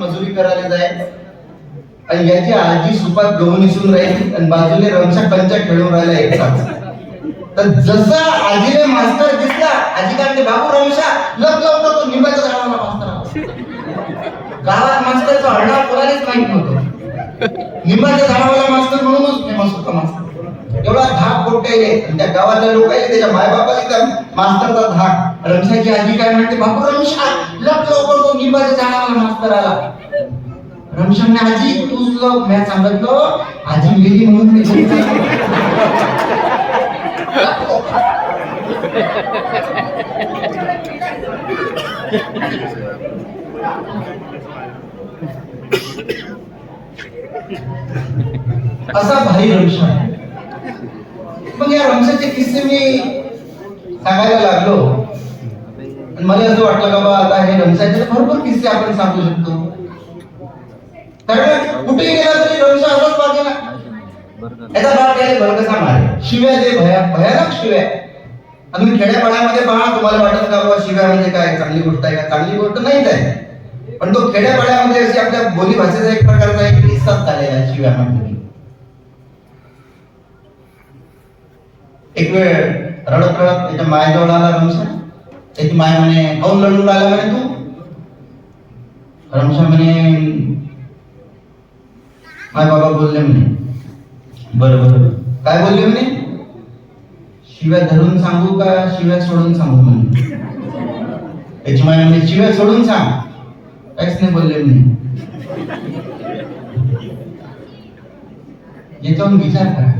मजुरी करायला जाय. आणि याची आजी सुपात गहू निसून राहील आणि बाजूने रमशा पंचा खेळून राहिला एकटाच तर जसा आजीने मास्तर दिसला आजी काय म्हणते, बाबू रमशा लप लवकर तो निंबाच्या झाडाला मास्तर गावात मास्तरचं हळणा कोणालाच माहीत नव्हतं. निंबाच्या झाडावाला मास्तर म्हणूनच फेमस होता मास्तर. एवढा धाक पोटायले त्या गावातल्या लोकांनी त्याच्या मायबापाला त्या मास्तरचा धाक. रमशाची आजी काय म्हणते बापू रमशा मास्तर आला रमशाने आजी तूच लव मी सांगितलं आजी गेली म्हणून मी असा भारी रमशा मग या रमशाचे किस्से मी सांगायला लागलो. आणि मला असं वाटलं का आता हे रमशाचे भरपूर किस्से आपण सांगू शकतो. कारण कुठेही गेला तरी रमशा असाच पाहिजे याचा बाप त्याला भर कसा मारे शिव्या दे भया भयानक शिव्या. आणि तुम्ही खेड्यापाड्यामध्ये पहा तुम्हाला वाटत का बाबा शिव्या म्हणजे काय? चांगली गोष्ट आहे का? चांगली गोष्ट नाहीच आहे. पण तो खेड्यापाड्यामध्ये अशी आपल्या बोली भाषेचा एक प्रकारचा एक किस्साच झालेला आहे शिव्या म्हणजे एक वेळ रडत रडत त्याच्या मायाजवळ आला रमशा त्याची माय म्हणे काऊन रडून राहिला म्हणे तू रमशा म्हणे माय बाबा बोलले म्हणे बरं बरं काय बोलले म्हणे शिव्या धरून सांगू का शिव्या सोडून सांगू म्हणे त्याची माय म्हणे शिव्या सोडून सांग काहीच नाही बोलले म्हणे याच्यावरून विचार करा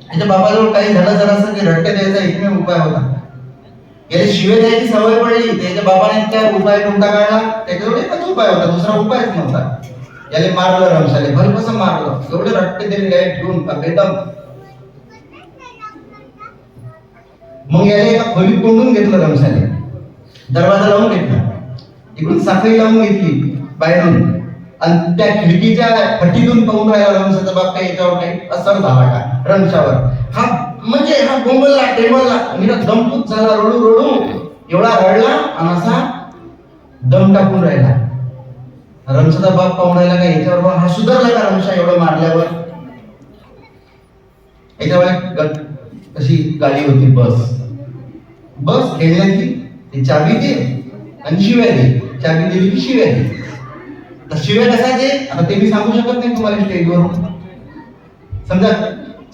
त्याच्या बाबाजवळ काही झालं जरासं की रट्टे द्यायचा एकमेव उपाय होता याला शिवेदायची सवय पडली. त्याच्या बाबाने त्या उपाय कोणता काढला. त्याच्याकडे एकच उपाय होता. दुसरा उपायच नव्हता. याले मारलं रमशाले भर कसं मारलं. एवढे रट्टे दिले काय ठेवून बेदम. मग याने एका खोलीत कोंडून घेतलं रमशाले दरवाजा लावून घेतला. इकडून साखळी लावून घेतली बाहेरून. आणि त्या खिडकीच्या फटीतून पाहून राहिला रमशाचा बाप काही याच्यावर काही असर झाला का? रमशावर हा म्हणजे हा गोंबलला टेबलला मी दमपूत झाला रडू रडू एवढा रडला आणि असा दम टाकून राहिला. रमशाचा बाप पाहून राहिला का याच्यावर बा हा सुधारला का रमशा एवढं मारल्यावर? याच्यावर कशी अशी गाडी होती बस. बस खेळण्याची ती चाबी दे आणि शिव्या दे चाबी दिली की शिव्या दे. शिव्या नसायचे आता ते मी सांगू शकत नाही तुम्हाला स्टेजवरून. समजा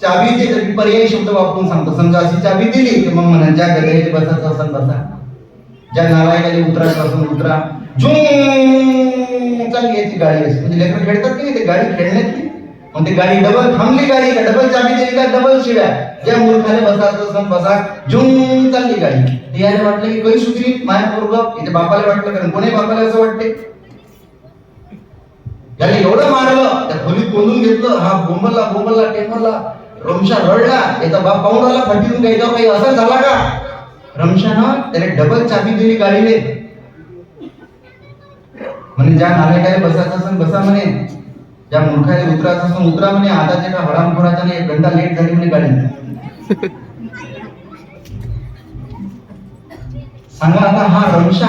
चावी दे पर्यायी शब्द वापरून सांगतो. समजा अशी चाबी दिली की मग म्हणा ज्या गदे बसायचं असेल बसा. ज्या नारायणाने उतरायचं असेल उतरा. झुम चालली याची गाडी असते म्हणजे लेकर खेळतात की नाही? ते गाडी खेळण्याची. मग ते गाडी डबल थांबली गाडी. का डबल चाबी दिली का? डबल शिव्या. ज्या मूर्खाने बसायचं असेल बसा. झुम चालली गाडी. याने वाटलं की काही सुचली? माया पूर्व इथे बापाला वाटलं कारण कोणी बापाला असं वाटते याने एवढं मारलं त्या खोलीत कोंडून घेतलं हा बोंबलला बोंबलला टेंबलला रमशा रडला याचा बाप पाहून आला फटीतून घ्यायचा काही असं झाला का? रमशानं त्याने डबल चाबी दिली गाडीने. म्हणे ज्या नालायकाने बसायचं असेल बसा म्हणे. ज्या मूर्खाने उतरायचं असेल उतरा म्हणे. आता जे का हरामखोराचा एक घंटा लेट झाली म्हणे गाडी सांगा आता हा रमशा